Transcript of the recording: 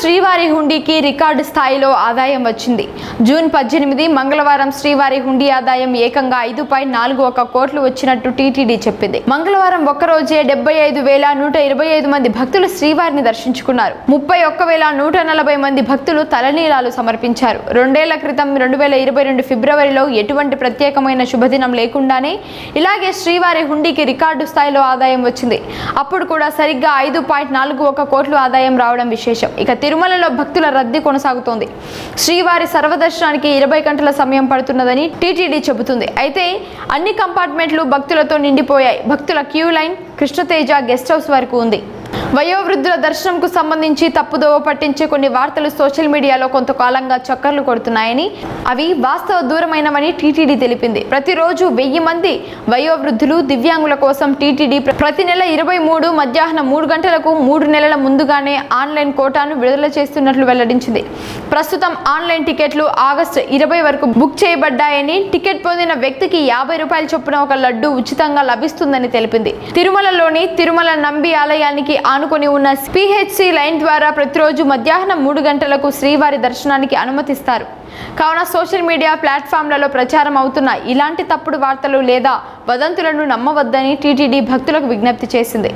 శ్రీవారి హుండీకి రికార్డు స్థాయిలో ఆదాయం వచ్చింది. జూన్ పద్దెనిమిది మంగళవారం శ్రీవారి హుండీ ఆదాయం ఏకంగా ఐదు పాయింట్ నాలుగు ఒక కోట్లు వచ్చినట్టు టీటీడీ చెప్పింది. మంగళవారం ఒక్కరోజే డెబ్బై ఐదు వేల నూట ఇరవై ఐదు మంది భక్తులు శ్రీవారిని దర్శించుకున్నారు. ముప్పై ఒక్క వేల నూట నలభై మంది భక్తులు తలనీలాలు సమర్పించారు. రెండేళ్ళ క్రితం రెండు వేల ఇరవై రెండు ఫిబ్రవరిలో ఎటువంటి ప్రత్యేకమైన శుభదినం లేకుండానే ఇలాగే శ్రీవారి హుండీకి రికార్డు స్థాయిలో ఆదాయం వచ్చింది. అప్పుడు కూడా సరిగ్గా ఐదు పాయింట్ నాలుగు ఒక కోట్లు ఆదాయం రావడం విశేషం. ఇక తిరుమలలో భక్తుల రద్దీ కొనసాగుతోంది. శ్రీవారి సర్వదర్శనానికి ఇరవై గంటల సమయం పడుతున్నదని టీటీడీ చెబుతుంది. అయితే అన్ని కంపార్ట్మెంట్లు భక్తులతో నిండిపోయాయి. భక్తుల queue line Krishnateja guest house వరకు ఉంది. వయోవృద్ధుల దర్శనంకు సంబంధించి తప్పుదోవ పట్టించే కొన్ని వార్తలు సోషల్ మీడియాలో కొంతకాలంగా చక్కర్లు కొడుతున్నాయని అవి వాస్తవ దూరమైనవని టీటీడీ తెలిపింది. ప్రతిరోజు వెయ్యి మంది వయోవృద్ధులు దివ్యాంగుల కోసం టీటీడీ ప్రతి నెల ఇరవై మూడు మధ్యాహ్నం మూడు గంటలకు మూడు నెలల ముందుగానే ఆన్లైన్ కోటాను విడుదల చేస్తున్నట్లు వెల్లడించింది. ప్రస్తుతం ఆన్లైన్ టికెట్లు ఆగస్టు ఇరవై వరకు బుక్ చేయబడ్డాయని టికెట్ పొందిన వ్యక్తికి యాభై రూపాయల చొప్పున ఒక లడ్డు ఉచితంగా లభిస్తుందని తెలిపింది. తిరుమలలోని తిరుమల నంబి ఆలయానికి ఆనుకొని ఉన్న పిహెచ్సి లైన్ ద్వారా ప్రతిరోజు మధ్యాహ్నం మూడు గంటలకు శ్రీవారి దర్శనానికి అనుమతిస్తారు. కావున సోషల్ మీడియా ప్లాట్ఫామ్లలో ప్రచారం అవుతున్న ఇలాంటి తప్పుడు వార్తలు లేదా వదంతులను నమ్మవద్దని టీటీడీ భక్తులకు విజ్ఞప్తి చేసింది.